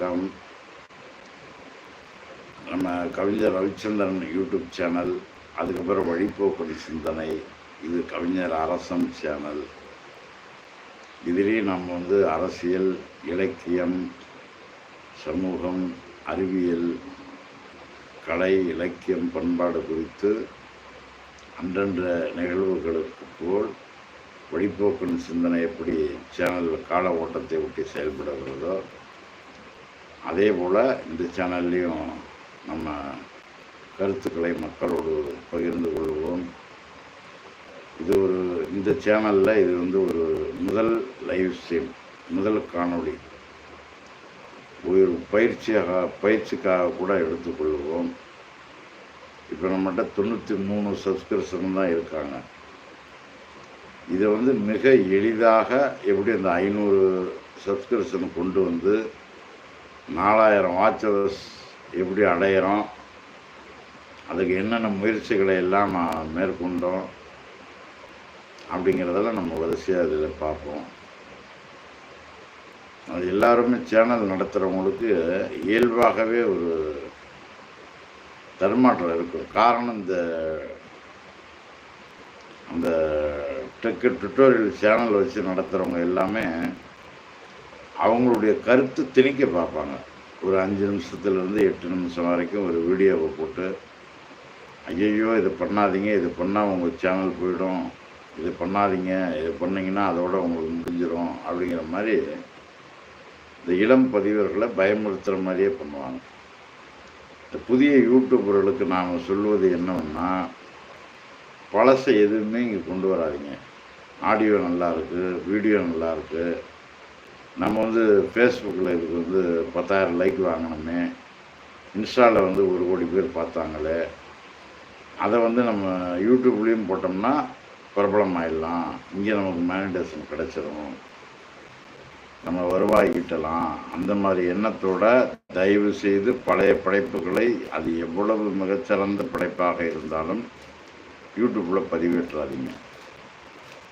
வணக்கம். நம்ம கவிஞர் ரவிச்சந்திரன் யூடியூப் சேனல் அதுக்கப்புறம் வழிபோக்கடி சிந்தனை இது கவிஞர் அரசன் சேனல். இதுலேயே நம்ம வந்து அரசியல் இலக்கியம் சமூகம் அறிவியல் கலை இலக்கியம் பண்பாடு குறித்து அன்றன்ற நிகழ்வுகளுக்கு போல் வழிபோக்கன் சிந்தனை எப்படி சேனல் கால ஓட்டத்தை ஒட்டி செயல்படுகிறதோ அதே போல் இந்த சேனல்லையும் நம்ம கருத்துக்களை மக்களோடு பகிர்ந்து கொள்வோம். இது ஒரு இந்த சேனலில் இது வந்து ஒரு முதல் லைவ் ஸ்ட்ரீம் முதல் காணொளி. ஒரு பயிற்சியாக பயிற்சிக்காக கூட எடுத்துக்கொள்வோம். இப்போ நம்மகிட்ட தொண்ணூற்றி மூணு சப்ஸ்கிரிப்ஷன் தான் இருக்காங்க. இதை வந்து மிக எளிதாக எப்படி அந்த ஐநூறு சப்ஸ்கிரிப்ஷன் கொண்டு வந்து நாலாயிரம் வாட்சர்ஸ் எப்படி அடையிறோம்? அதுக்கு என்னென்ன முயற்சிகளை எல்லாம் நான் மேற்கொண்டோம்? அப்படிங்கிறதெல்லாம் நம்ம வரிசையாக இதில் பார்ப்போம். அது எல்லாருமே சேனல் நடத்துகிறவங்களுக்கு இயல்பாகவே ஒரு தர்மாற்றம் இருக்கும். காரணம் இந்த அந்த டெக்கு டுட்டோரியல் சேனல் வச்சு நடத்துகிறவங்க எல்லாமே அவங்களுடைய கருத்து திணிக்க பார்ப்பாங்க. ஒரு அஞ்சு நிமிஷத்துலேருந்து எட்டு நிமிஷம் வரைக்கும் ஒரு வீடியோவை போட்டு ஐயையோ இது பண்ணாதீங்க இது பண்ணால் உங்கள் சேனல் போயிடும் இது பண்ணாதீங்க இது பண்ணிங்கன்னா அதோட உங்களுக்கு முடிஞ்சிடும் அப்படிங்கிற மாதிரி இந்த இளம் பதிவர்களை பயமுறுத்துகிற மாதிரியே பண்ணுவாங்க. இந்த புதிய யூடியூபர்களுக்கு நாம் சொல்வது என்னன்னா பழசை எதுவுமே இங்கே கொண்டு வராதிங்க. ஆடியோ நல்லா இருக்குது வீடியோ நல்லா இருக்குது நம்ம வந்து ஃபேஸ்புக்கில் இதுக்கு வந்து பத்தாயிரம் லைக் வாங்கினோமே இன்ஸ்டாவில் வந்து ஒரு கோடி பேர் பார்த்தாங்களே அதை வந்து நம்ம யூடியூப்லேயும் போட்டோம்னா பிரபலம் ஆயிடலாம் இங்கே நமக்கு மேனிடேஷன் கிடச்சிரும். நம்ம வருவாய் ஈட்டலாம் அந்த மாதிரி எண்ணத்தோட தயவு செய்து பழைய படைப்புகளை அது எவ்வளவு மிகச்சிறந்த படைப்பாக இருந்தாலும் யூடியூப்பில் பதிவேற்றாதீங்க.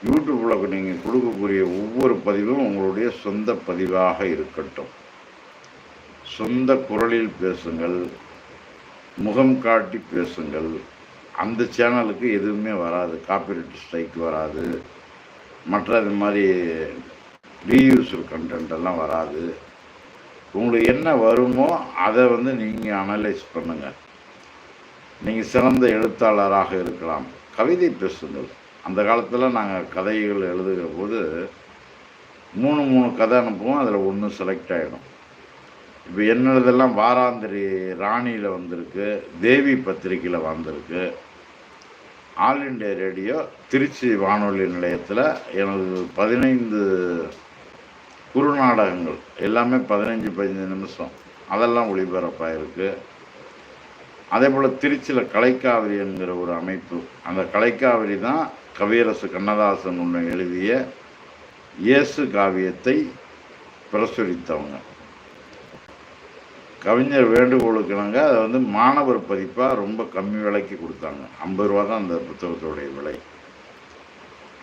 யூடியூப்பில் நீங்கள் கொடுக்கக்கூடிய ஒவ்வொரு பதிவும் உங்களுடைய சொந்த பதிவாக இருக்கட்டும். சொந்த குரலில் பேசுங்கள் முகம் காட்டி பேசுங்கள். அந்த சேனலுக்கு எதுவுமே வராது காப்பிரைட் ஸ்ட்ரைக் வராது. மற்ற இது மாதிரி ரீயூசர் கண்டென்ட் எல்லாம் வராது. உங்களுக்கு என்ன வருமோ அதை வந்து நீங்கள் அனலைஸ் பண்ணுங்கள் நீங்கள் சிறந்த எழுத்தாளராக இருக்கலாம். கவிதை பேசுங்கள். அந்த காலத்தில் நாங்கள் கதைகள் எழுதுகிற போது மூணு மூணு கதை அனுப்புவோம் அதில் ஒன்று செலக்ட் ஆகிடும் இப்போ என்னதெல்லாம் வாராந்திரி ராணியில் வந்திருக்கு தேவி பத்திரிக்கையில் வந்திருக்கு ஆல் இண்டியா ரேடியோ திருச்சி வானொலி நிலையத்தில் எனது பதினைந்து குறுநாடகங்கள் எல்லாமே பதினஞ்சு பதினஞ்சு நிமிஷம் அதெல்லாம் ஒளிபரப்பாயிருக்கு. அதே போல் திருச்சியில் கலைக்காவிரி என்கிற ஒரு அமைப்பு. அந்த கலைக்காவிரி தான் கவியரசு கண்ணதாசன் ஒன்று எழுதிய இயேசு காவியத்தை பிரசுரித்தவங்க. கவிஞர் வேண்டுகோளுக்கு இணங்க அதை வந்து மாணவர் பதிப்பாக ரொம்ப கம்மி விலைக்கு கொடுத்தாங்க. ஐம்பது ரூபா தான் அந்த புத்தகத்தோடைய விலை.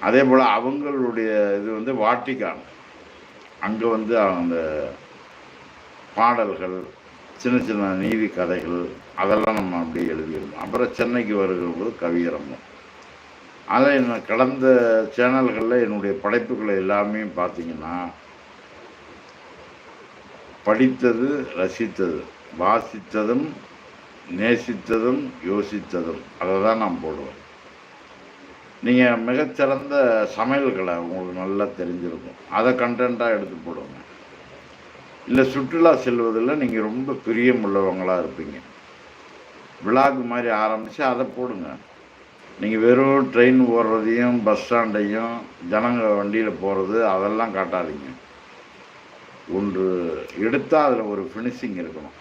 அதே போல் அவங்களுடைய இது வந்து வாட்டிக்கான். அங்கே வந்து அந்த பாடல்கள் சின்ன சின்ன நீதி கதைகள் அதெல்லாம் நம்ம அப்படியே எழுதியிருந்தோம் அப்புறம் சென்னைக்கு வருகிற போது கவியரங்கம். அதை என்ன கடந்த சேனல்களில் என்னுடைய படைப்புகளை எல்லாமே பார்த்தீங்கன்னா படித்தது ரசித்தது வாசித்ததும் நேசித்ததும் யோசித்ததும் அதை தான் நான் போடுவேன். நீங்கள் மிகச்சிறந்த சமையல்களை உங்களுக்கு நல்லா தெரிஞ்சிருக்கும். அதை கண்டென்ட்டாக எடுத்து போடுங்க. இல்லை சுற்றுலா செல்வதில் நீங்கள் ரொம்ப பிரியமுள்ளவங்களாக இருப்பீங்க. விழாக்கு மாதிரி ஆரம்பித்து அதை போடுங்க. நீங்கள் வெறும் ட்ரெயின் ஓடுறதையும் பஸ் ஸ்டாண்டையும் ஜனங்க வண்டியில் போகிறது அதெல்லாம் காட்டாதீங்க. ஒன்று எடுத்தால் அதில் ஒரு ஃபினிஷிங் இருக்கணும்.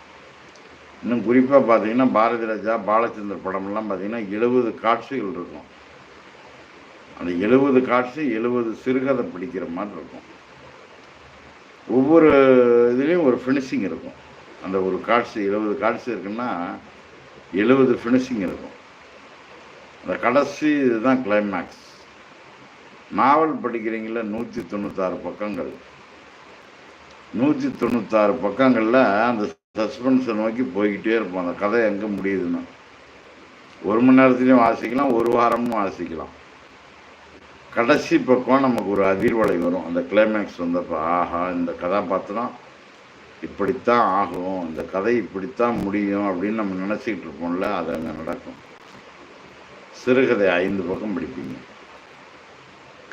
இன்னும் குறிப்பாக பார்த்தீங்கன்னா பாரதி ராஜா பாலச்சந்தர் படம்லாம் பார்த்தீங்கன்னா எழுபது காட்சிகள் இருக்கும். அந்த எழுபது காட்சி எழுபது சிறுகதை பிடிக்கிற மாதிரி இருக்கும். ஒவ்வொரு இதுலேயும் ஒரு ஃபினிஷிங் இருக்கும். அந்த ஒரு காட்சி எழுபது காட்சி இருக்குன்னா எழுபது ஃபினிஷிங் இருக்கும். அந்த கடைசி இதுதான் கிளைமேக்ஸ் நாவல் படிக்கிறீங்கள நூற்றி தொண்ணூத்தாறு பக்கங்கள். நூற்றி தொண்ணூத்தாறு பக்கங்களில் அந்த சஸ்பென்ஸை நோக்கி போய்கிட்டே இருப்போம். அந்த கதை எங்கே முடியுதுன்னு. ஒரு மணி நேரத்துலையும் வாசிக்கலாம் ஒரு வாரமும் வாசிக்கலாம். கடைசி பக்கம் நமக்கு ஒரு அதிர்வலை வரும். அந்த கிளைமேக்ஸ் வந்தப்போ ஆஹா இந்த கதாபாத்திரம் இப்படித்தான் ஆகும். இந்த கதை இப்படித்தான் முடியும் அப்படின்னு நம்ம நினச்சிக்கிட்டு இருப்போம்ல அது அங்கே நடக்கும். சிறுகதை ஐந்து பக்கம் படிப்பீங்க.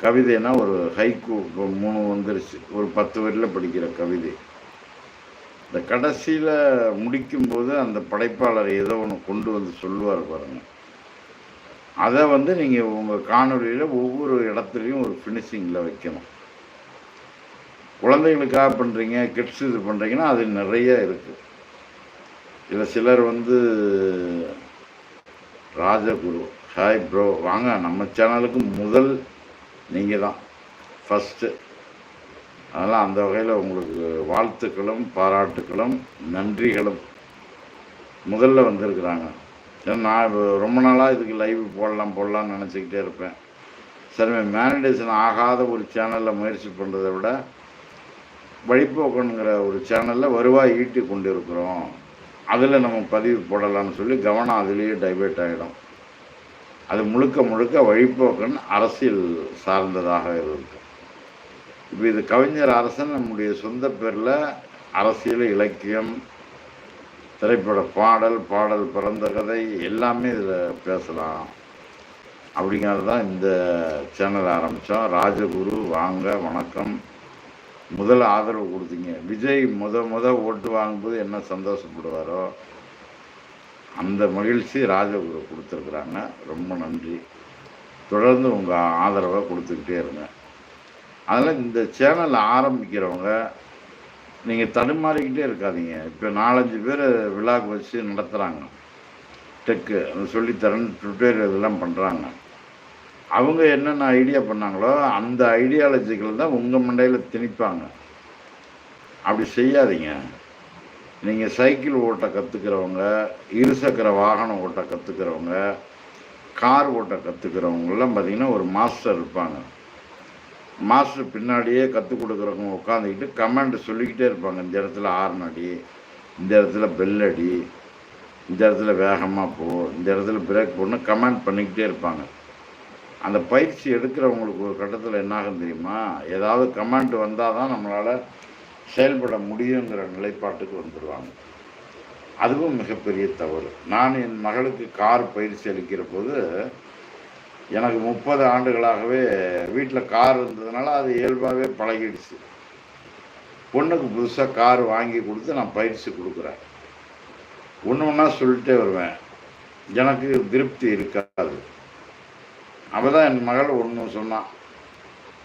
கவிதைனா ஒரு ஹைக்கு இப்போ மூணு வந்துருச்சு. ஒரு பத்து வரியில் படிக்கிற கவிதை. இந்த கடைசியில் முடிக்கும்போது அந்த படைப்பாளர் ஏதோ ஒன்று கொண்டு வந்து சொல்லுவார் பாருங்கள் அதை வந்து நீங்கள் உங்கள் காணொலியில் ஒவ்வொரு இடத்துலையும் ஒரு ஃபினிஷிங்கில் வைக்கணும். குழந்தைகளுக்காக பண்ணுறீங்க கிட்ஸ் இது பண்ணுறீங்கன்னா அது நிறைய இருக்குது இதில் சிலர் வந்து ராஜகுரு ஹாய் ப்ரோ வாங்க நம்ம சேனலுக்கு முதல் நீங்கள் தான். ஃபஸ்ட்டு அதனால் அந்த வகையில் உங்களுக்கு வாழ்த்துக்களும் பாராட்டுக்களும் நன்றிகளும். முதல்ல வந்திருக்கிறாங்க. ஏன்னா நான் இப்போ ரொம்ப நாளாக இதுக்கு லைவ் போடலாம் போடலாம்னு நினச்சிக்கிட்டே இருப்பேன். சரி மேனிடேஷன் ஆகாத ஒரு சேனலில் முயற்சி பண்ணுறதை விட வழிபோக்கணுங்கிற ஒரு சேனலில் வருவாய் ஈட்டி கொண்டு இருக்கிறோம் அதில் நம்ம பதிவு போடலாம்னு சொல்லி கவனம் அதுலேயே டைவெர்ட் ஆகிடும் அது முழுக்க முழுக்க வழிபோக்கன் அரசியல் சார்ந்ததாக இருக்கு. இப்போ இது கவிஞர் அரசன் நம்முடைய சொந்த பேரில் அரசியல் இலக்கியம் திரைப்பட பாடல் பாடல் பிறந்த கதை எல்லாமே இதில் பேசலாம். அப்படிங்கிறது தான் இந்த சேனல் ஆரம்பித்தோம் ராஜகுரு வாங்க வணக்கம். முதல்ல ஆதரவு கொடுத்தீங்க. விஜய் முத முத ஓட்டு வாங்கும்போது என்ன சந்தோஷப்படுவாரோ அந்த மகிழ்ச்சி ராஜகுரு கொடுத்துருக்குறாங்க. ரொம்ப நன்றி. தொடர்ந்து உங்கள் ஆதரவை கொடுத்துக்கிட்டே இருங்க. அதனால் இந்த சேனல் ஆரம்பிக்கிறவங்க நீங்கள் தடுமாறிக்கிட்டே இருக்காதீங்க. இப்போ நாலஞ்சு பேர் விழாக்கு வச்சு நடத்துகிறாங்க டெக்கு அந்த சொல்லித்தரேன் ட்விட்டர் இதெல்லாம் பண்ணுறாங்க அவங்க என்னென்ன ஐடியா பண்ணாங்களோ அந்த ஐடியாலஜிகள் தான் உங்கள் மண்டையில் திணிப்பாங்க. அப்படி செய்யாதீங்க. நீங்கள் சைக்கிள் ஓட்ட கற்றுக்கிறவங்க இருசக்கர வாகனம் ஓட்ட கற்றுக்கிறவங்க கார் ஓட்ட கற்றுக்கிறவங்கெல்லாம் பார்த்தீங்கன்னா ஒரு மாஸ்டர் இருப்பாங்க. மாஸ்டர் பின்னாடியே கற்றுக் கொடுக்குறவங்க உட்காந்துக்கிட்டு கமெண்ட் சொல்லிக்கிட்டே இருப்பாங்க. இந்த இடத்துல ஆர்ன் அடி இந்த இடத்துல பெல் அடி இந்த இடத்துல வேகமாக போ இந்த இடத்துல பிரேக் போடணும் கமெண்ட் பண்ணிக்கிட்டே இருப்பாங்க. அந்த பயிற்சி எடுக்கிறவங்களுக்கு ஒரு கட்டத்தில் என்னாகும் தெரியுமா? ஏதாவது கமெண்ட் வந்தால் தான் நம்மளால் செயல்பட முடியுங்கிற நிலைப்பாட்டுக்கு வந்துடுவாங்க அதுவும் மிகப்பெரிய தவறு. நான் என் மகளுக்கு கார் பயிற்சி அளிக்கிற போது எனக்கு முப்பது ஆண்டுகளாகவே வீட்டில் கார் இருந்ததுனால அது இயல்பாகவே பழகிடுச்சு. பொண்ணுக்கு புதுசாக கார் வாங்கி கொடுத்து நான் பயிற்சி கொடுக்குறேன். ஒன்று ஒன்றா சொல்லிட்டே வருவேன். எனக்கு திருப்தி இருக்காது. அவள் தான் என் மகள் ஒன்று சொன்னான்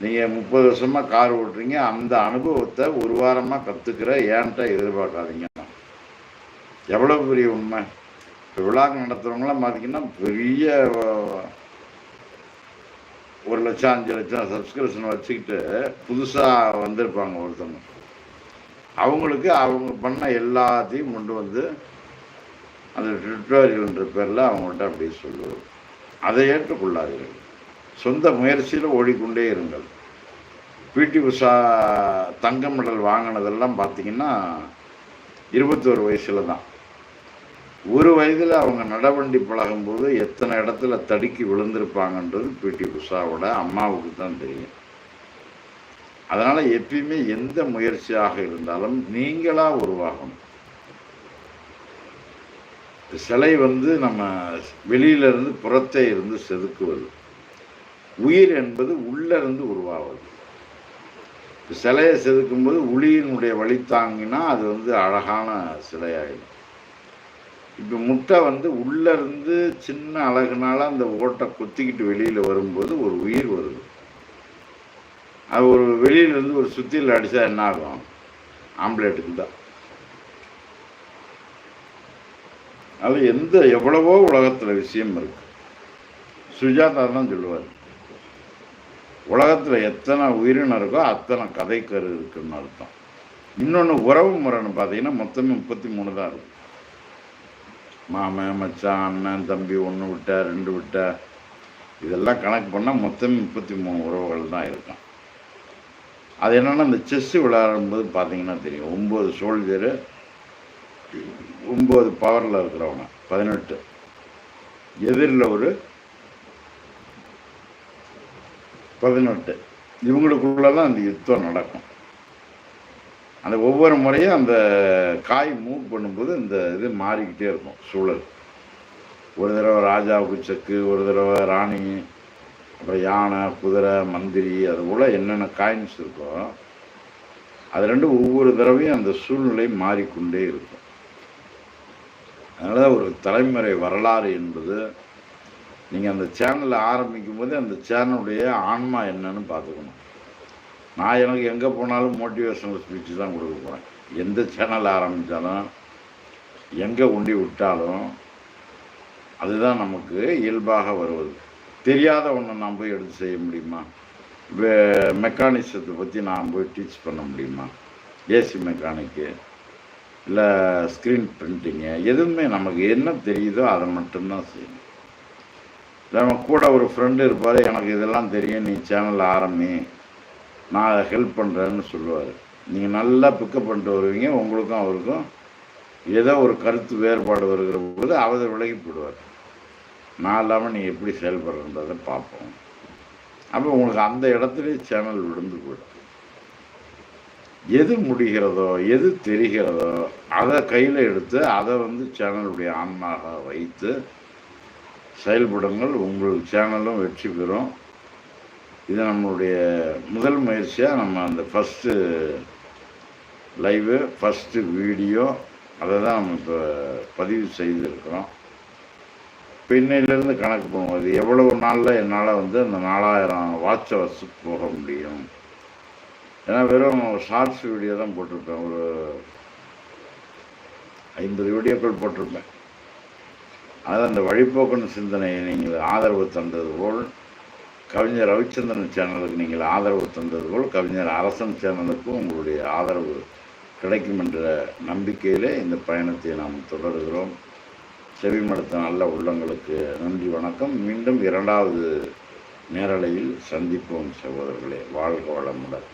நீங்கள் முப்பது வருஷமாக கார் ஓட்டுறீங்க. அந்த அனுபவத்தை ஒரு வாரமாக கற்றுக்கிற ஏன்ட்ட எதிர்பார்க்காதீங்க. எவ்வளோ பெரிய உண்மை. இப்போ விழாக்கு நடத்துகிறவங்களாம் பார்த்தீங்கன்னா பெரிய ஒரு லட்சம் அஞ்சு லட்சம் சப்ஸ்கிரிப்ஷன் வச்சுக்கிட்டு புதுசாக வந்திருப்பாங்க ஒருத்தவங்க. அவங்களுக்கு அவங்க பண்ண எல்லாத்தையும் கொண்டு வந்து அந்த டுட்டோரியல்ன்ற பேரில் அவங்கள்ட்ட அப்படியே சொல்லுவோம். அதை ஏற்றுக்கொள்ளாதீர்கள். சொந்த முயற்சியில் ஓடிக்கொண்டே இருங்கள். பிடி உஷா தங்க மெடல் வாங்கினதெல்லாம் பார்த்தீங்கன்னா இருபத்தோரு வயசில் தான். ஒரு வயதில் அவங்க நடவண்டி பழகும்போது எத்தனை இடத்துல தடுக்கி விழுந்திருப்பாங்கன்றது பிடி உஷாவோட அம்மாவுக்கு தான் தெரியும். அதனால் எப்பயுமே எந்த முயற்சியாக இருந்தாலும் நீங்களாக உருவாகணும். சிலை வந்து நம்ம வெளியிலிருந்து புறத்தே இருந்து செதுக்குவது. உயிர் என்பது உள்ளிருந்து உருவாவது. சிலையை செதுக்கும்போது உளியினுடைய வழி தாங்கினா அது வந்து அழகான சிலையாயிடும். இப்போ முட்டை வந்து உள்ளேருந்து சின்ன அழகுனால அந்த ஓட்டை கொத்திக்கிட்டு வெளியில் வரும்போது ஒரு உயிர் வருது. அது ஒரு வெளியிலேருந்து ஒரு சுத்தியில் அடித்தா என்ன ஆகும்? ஆம்லேட்டுக்கு தான். அது எந்த எவ்வளவோ உலகத்தில் விஷயம் இருக்கு. சுஜாதா தான் சொல்லுவார். உலகத்தில் எத்தனை உயிரினம் இருக்கோ அத்தனை கதைக்கரு இருக்குன்னு அர்த்தம். இன்னொன்று உறவு முறைன்னு பார்த்தீங்கன்னா மொத்தமே முப்பத்தி மூணு தான் இருக்கும் மாமன் மச்சான் அண்ணன் தம்பி ஒன்று விட்ட ரெண்டு விட்ட இதெல்லாம் கணக்கு பண்ணால் மொத்தமே முப்பத்தி மூணு உறவுகள் தான் இருக்கும். அது என்னென்னா இந்த செஸ்ஸு விளையாடும்போது பார்த்தீங்கன்னா தெரியும். ஒம்பது சோல்ஜரு ஒம்பது பவரில் இருக்கிறவங்க பதினெட்டு. எதிரில் ஒரு பதினெட்டு. இவங்களுக்குள்ள தான் அந்த யுத்தம் நடக்கும். அந்த ஒவ்வொரு முறையும் அந்த காய் மூவ் பண்ணும்போது இந்த இது மாறிக்கிட்டே இருக்கும் சூழல். ஒரு தடவை ராஜாவுக்கு செக்கு ஒரு தடவை ராணி அப்புறம் யானை குதிரை மந்திரி அது போல் என்னென்ன காயின்ஸ் இருக்கோ அது ரெண்டும் ஒவ்வொரு தடவையும் அந்த சூழ்நிலை மாறிக்கொண்டே இருக்கும். அதனால் ஒரு தலைமுறை வரலாறு என்பது நீங்கள் அந்த சேனலை ஆரம்பிக்கும் போது அந்த சேனலுடைய ஆன்மா என்னன்னு பார்த்துக்கணும். நான் எனக்கு எங்கே போனாலும் மோட்டிவேஷனல் ஸ்பீச்சு தான் கொடுக்க போகிறேன் எந்த சேனல் ஆரம்பித்தாலும் எங்கே உண்டி விட்டாலும் அதுதான் நமக்கு இயல்பாக வருவது. தெரியாத ஒன்று நான் போய் எடுத்து செய்ய முடியுமா? மெக்கானிசத்தை பற்றி நான் போய் டீச் பண்ண முடியுமா? ஏசி மெக்கானிக்கு இல்லை ஸ்க்ரீன் பிரிண்டிங்கு எதுவுமே நமக்கு என்ன தெரியுதோ அதை மட்டும்தான் செய்யணும். நம்ம கூட ஒரு ஃப்ரெண்டு இருப்பார் எனக்கு இதெல்லாம் தெரியும் நீ சேனல் ஆரம்பி நான் ஹெல்ப் பண்ணுறேன்னு சொல்லுவார். நீங்கள் நல்லா பிக்கப் பண்ணிட்டு வருவீங்க உங்களுக்கும் அவருக்கும் ஏதோ ஒரு கருத்து வேறுபாடு வருகிற போது அவர் விலகி போடுவார் நான் இல்லாமல் நீ எப்படி செயல்படுறன்றதை பார்ப்போம். அப்போ உங்களுக்கு அந்த இடத்துலேயே சேனல் விழுந்து போயிடும். எது முடிகிறதோ எது தெரிகிறதோ அதை கையில் எடுத்து அதை வந்து சேனலுடைய ஆன்மாக வைத்து செயல்படுங்கள். உங்கள் சேனலும் வெற்றி பெறும். இது நம்மளுடைய முதல் முயற்சியாக நம்ம அந்த ஃபஸ்ட்டு லைவு ஃபஸ்ட்டு வீடியோ அதை தான் நம்ம இப்போ பதிவு செய்திருக்கிறோம். பின்னிலிருந்து கணக்கு போகும்போது எவ்வளவு நாளில் என்னால் வந்து அந்த நாலாயிரம் வாட்ச் ஹவர்ஸ் போக முடியும்? ஏன்னா வெறும் ஷார்ட்ஸ் வீடியோ தான் போட்டிருப்பேன். ஒரு ஐம்பது வீடியோக்கள் போட்டிருப்பேன். அது அந்த வழிபோக்கன் சிந்தனையை நீங்கள் ஆதரவு தந்தது போல் கவிஞர் ரவிச்சந்திரன் சேனலுக்கு நீங்கள் ஆதரவு தந்தது போல் கவிஞர் அரசன் சேனலுக்கும் உங்களுடைய ஆதரவு கிடைக்கும் என்ற நம்பிக்கையிலே இந்த பயணத்தை நாம் தொடர்கிறோம். செவிமடுத்த நல்ல உள்ளங்களுக்கு நன்றி வணக்கம். மீண்டும் இரண்டாவது நேரலையில் சந்திப்போம் சகோதரர்களே. வாழ்க வளமுடன்.